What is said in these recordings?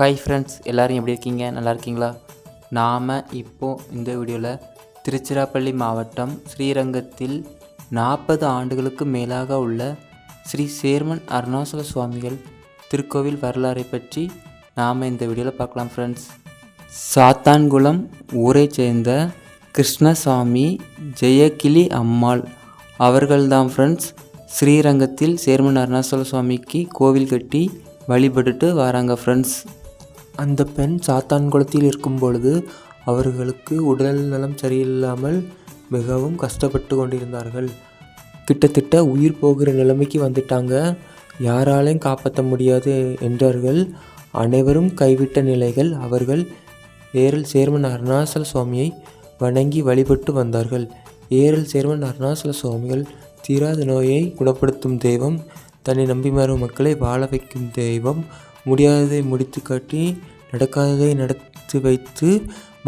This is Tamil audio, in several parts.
ஹாய் ஃப்ரெண்ட்ஸ் எல்லோரும் எப்படி இருக்கீங்க? நல்லா இருக்கீங்களா? நாம் இப்போது இந்த வீடியோவில் திருச்சிராப்பள்ளி மாவட்டம் ஸ்ரீரங்கத்தில் நாற்பது ஆண்டுகளுக்கு மேலாக உள்ள ஸ்ரீ சேர்மன் அருணாசல சுவாமிகள் திருக்கோவில் வரலாறை பற்றி நாம் இந்த வீடியோவில் பார்க்கலாம் ஃப்ரெண்ட்ஸ் சாத்தான்குளம் ஊரை சேர்ந்த கிருஷ்ணசாமி ஜெயகிளி அம்மாள் அவர்கள்தான் ஃப்ரெண்ட்ஸ் ஸ்ரீரங்கத்தில் சேர்மன் அருணாசல சுவாமிக்கு கோவில் கட்டி வழிபட்டுட்டு வராங்க ஃப்ரெண்ட்ஸ் அந்த பெண் சாத்தான்குளத்தில் இருக்கும் பொழுது அவர்களுக்கு உடல் நலம் சரியில்லாமல் மிகவும் கஷ்டப்பட்டு கொண்டிருந்தார்கள். கிட்டத்தட்ட உயிர் போகிற நிலைமைக்கு வந்துட்டாங்க. யாராலையும் காப்பாற்ற முடியாது என்றார்கள். அனைவரும் கைவிட்ட நிலைகள் அவர்கள் ஏரல் சேர்மன் அருணாசல சுவாமியை வணங்கி வழிபட்டு வந்தார்கள். ஏரல் சேர்மன் அருணாசல சுவாமிகள் தீராத நோயை குணப்படுத்தும் தெய்வம் தன்னை நம்பி வரும் மக்களை வாழ வைக்கும் தெய்வம் முடியாததை முடித்து காட்டி நடக்காததை நடத்தி வைத்து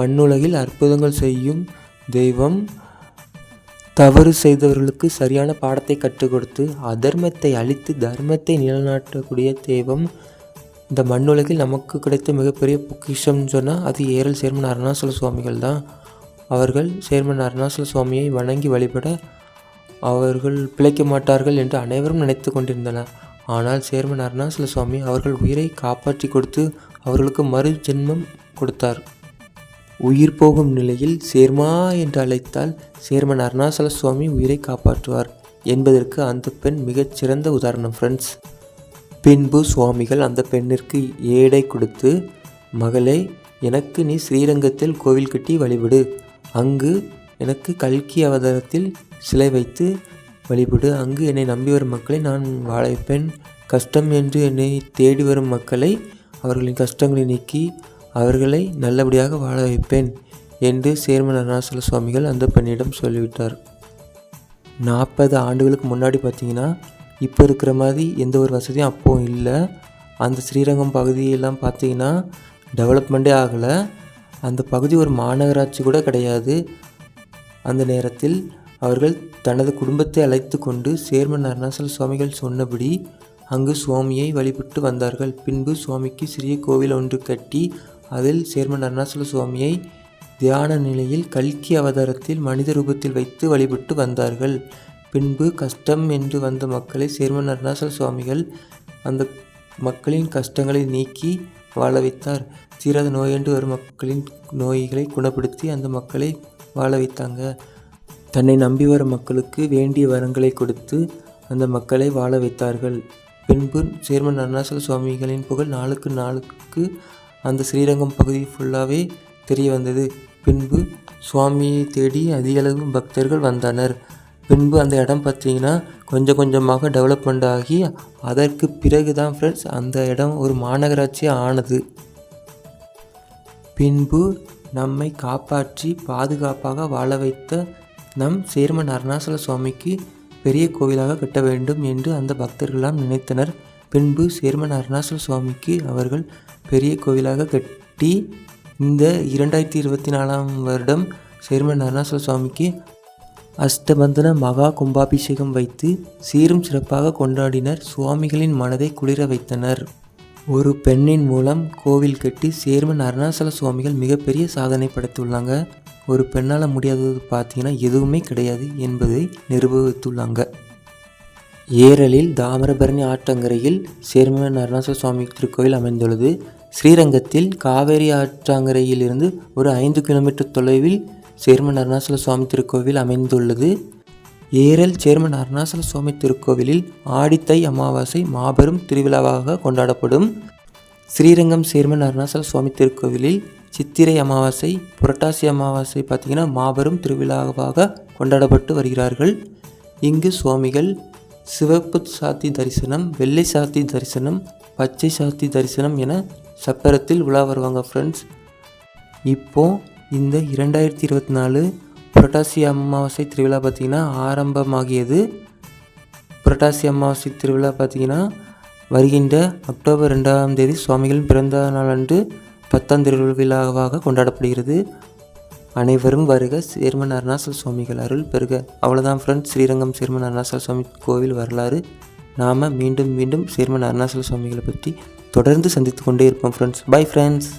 மண்ணுலகில் அற்புதங்கள் செய்யும் தெய்வம் தவறு செய்தவர்களுக்கு சரியான பாடத்தை கற்றுக் கொடுத்து அதர்மத்தை அழித்து தர்மத்தை நிலநாட்டக்கூடிய தெய்வம் இந்த மண்ணுலகில் நமக்கு கிடைத்த மிகப்பெரிய பொக்கிஷம்னு சொன்னால் அது ஏரல் சேர்மன் அருணாசல சுவாமிகள் தான். அவர்கள் சேர்மன் அருணாசல சுவாமியை வணங்கி வழிபட அவர்கள் பிழைக்க மாட்டார்கள் என்று அனைவரும் நினைத்து கொண்டிருந்தனர். ஆனால் சேர்மன் அருணாசல சுவாமி அவர்கள் உயிரை காப்பாற்றி கொடுத்து அவர்களுக்கு மறு ஜென்மம் கொடுத்தார். உயிர் போகும் நிலையில் சேர்மா என்று அழைத்தால் சேர்மன் அருணாசல சுவாமி உயிரை காப்பாற்றுவார் என்பதற்கு அந்த பெண் மிகச்சிறந்த உதாரணம் ஃப்ரெண்ட்ஸ் பின்பு சுவாமிகள் அந்த பெண்ணிற்கு ஏடை கொடுத்து மகளை எனக்கு நீ ஸ்ரீரங்கத்தில் கோவில் கட்டி வழிபடு அங்கு எனக்கு கல்கி அவதாரத்தில் சிலை வைத்து வழிபடு அங்கு என்னை நம்பி வரும் மக்களை நான் வாழைப்பெண் கஷ்டம் என்று என்னை தேடி வரும் மக்களை அவர்களின் கஷ்டங்களை நீக்கி அவர்களை நல்லபடியாக வாழ வைப்பேன் என்று சேர்மன் அருணாசல சுவாமிகள் அந்த பெண்ணிடம் சொல்லிவிட்டார். நாற்பது ஆண்டுகளுக்கு முன்னாடி பார்த்தீங்கன்னா இப்போ இருக்கிற மாதிரி எந்த ஒரு வசதியும் அப்போது இல்லை. அந்த ஸ்ரீரங்கம் பகுதியெல்லாம் பார்த்தீங்கன்னா டெவலப்மெண்ட்டே ஆகலை. அந்த பகுதி ஒரு மாநகராட்சி கூட கிடையாது. அந்த நேரத்தில் அவர்கள் தனது குடும்பத்தை அழைத்து கொண்டு சேர்மன் அருணாசல சுவாமிகள் சொன்னபடி அங்கு சுவாமியை வழிபட்டு வந்தார்கள். பின்பு சுவாமிக்கு சிறிய கோவில் ஒன்று கட்டி அதில் சேர்மன் அருணாசல சுவாமியை தியான நிலையில் கல்கி அவதாரத்தில் மனித ரூபத்தில் வைத்து வழிபட்டு வந்தார்கள். பின்பு கஷ்டம் என்று வந்த மக்களை சேர்மன் அருணாசல சுவாமிகள் அந்த மக்களின் கஷ்டங்களை நீக்கி வாழ வைத்தார். தீராத நோயென்று வரும் மக்களின் நோய்களை குணப்படுத்தி அந்த மக்களை வாழ வைத்தாங்க. தன்னை நம்பி வரும் மக்களுக்கு வேண்டிய வரங்களை கொடுத்து அந்த மக்களை வாழ வைத்தார்கள். பின்பு சேர்மன் அருணாசல சுவாமிகளின் புகழ் நாளுக்கு நாளுக்கு அந்த ஸ்ரீரங்கம் பகுதி ஃபுல்லாகவே தெரிய வந்தது. பின்பு சுவாமியை தேடி அதிகளவு பக்தர்கள் வந்தனர். பின்பு அந்த இடம் பார்த்தீங்கன்னா கொஞ்சம் கொஞ்சமாக டெவலப்மெண்ட் ஆகி அதற்கு பிறகு தான் ஃப்ரெண்ட்ஸ் அந்த இடம் ஒரு மாநகராட்சி ஆனது. பின்பு நம்மை காப்பாற்றி பாதுகாப்பாக வாழ வைத்த நம் சேர்மன் அருணாசல சுவாமிக்கு பெரிய கோவிலாக கட்ட வேண்டும் என்று அந்த பக்தர்களெல்லாம் நினைத்தனர். பின்பு சேர்மன் அருணாசல சுவாமிக்கு அவர்கள் பெரிய கோவிலாக கட்டி இந்த இரண்டாயிரத்தி இருபத்தி நாலாம் வருடம் சேர்மன் அருணாசல சுவாமிக்கு அஷ்டபந்தன மகா கும்பாபிஷேகம் வைத்து சீரும் சிறப்பாக கொண்டாடினர். சுவாமிகளின் மனதை குளிர வைத்தனர். ஒரு பெண்ணின் மூலம் கோவில் கட்டி சேர்மன் அருணாசல சுவாமிகள் மிகப்பெரிய சாதனை படைத்துள்ளாங்க. ஒரு பெண்ணால் முடியாதது பார்த்தீங்கன்னா எதுவுமே கிடையாது என்பதை நிரூபித்துள்ளாங்க. ஏரலில் தாமிரபரணி ஆற்றங்கரையில் சேர்மன் அருணாசல சுவாமி திருக்கோவில் அமைந்துள்ளது. ஸ்ரீரங்கத்தில் காவேரி ஆற்றங்கரையிலிருந்து ஒரு ஐந்து கிலோமீட்டர் தொலைவில் சேர்மன் அருணாசல சுவாமி திருக்கோவில் அமைந்துள்ளது. ஏரல் சேர்மன் அருணாசல சுவாமி திருக்கோவிலில் ஆடித்தை அமாவாசை மாபெரும் திருவிழாவாக கொண்டாடப்படும். ஸ்ரீரங்கம் சேர்மன் அருணாசல சுவாமி திருக்கோவிலில் சித்திரை அமாவாசை புரட்டாசி அமாவாசை பார்த்திங்கன்னா மாபெரும் திருவிழாவாக கொண்டாடப்பட்டு வருகிறார்கள். இங்கு சுவாமிகள் சிவப்பு சாத்தி தரிசனம் வெள்ளை சாத்தி தரிசனம் பச்சை சாத்தி தரிசனம் என சப்பரத்தில் உலா வருவாங்க ஃப்ரெண்ட்ஸ் இப்போது இந்த இரண்டாயிரத்தி இருபத்தி நாலு புரட்டாசி அமாவாசை திருவிழா பார்த்திங்கன்னா ஆரம்பமாகியது. புரட்டாசி அமாவாசை திருவிழா பார்த்திங்கன்னா வருகின்ற அக்டோபர் ரெண்டாம் தேதி சுவாமிகளின் பிறந்த நாளன்று பத்தாம் திருவிழாவாக கொண்டாடப்படுகிறது. அனைவரும் வருக. சேர்மன் அருணாசல் சுவாமிகள் அருள் பெருக அவ்வளோதான் ஃப்ரெண்ட்ஸ் ஸ்ரீரங்கம் சேர்மன் அருணாசல் சுவாமி கோவில் வரலாறு. நாம் மீண்டும் மீண்டும் சேர்மன் அருணாசல சுவாமிகளை பற்றி தொடர்ந்து சந்தித்து கொண்டே இருப்போம் ஃப்ரெண்ட்ஸ் பை ஃப்ரெண்ட்ஸ்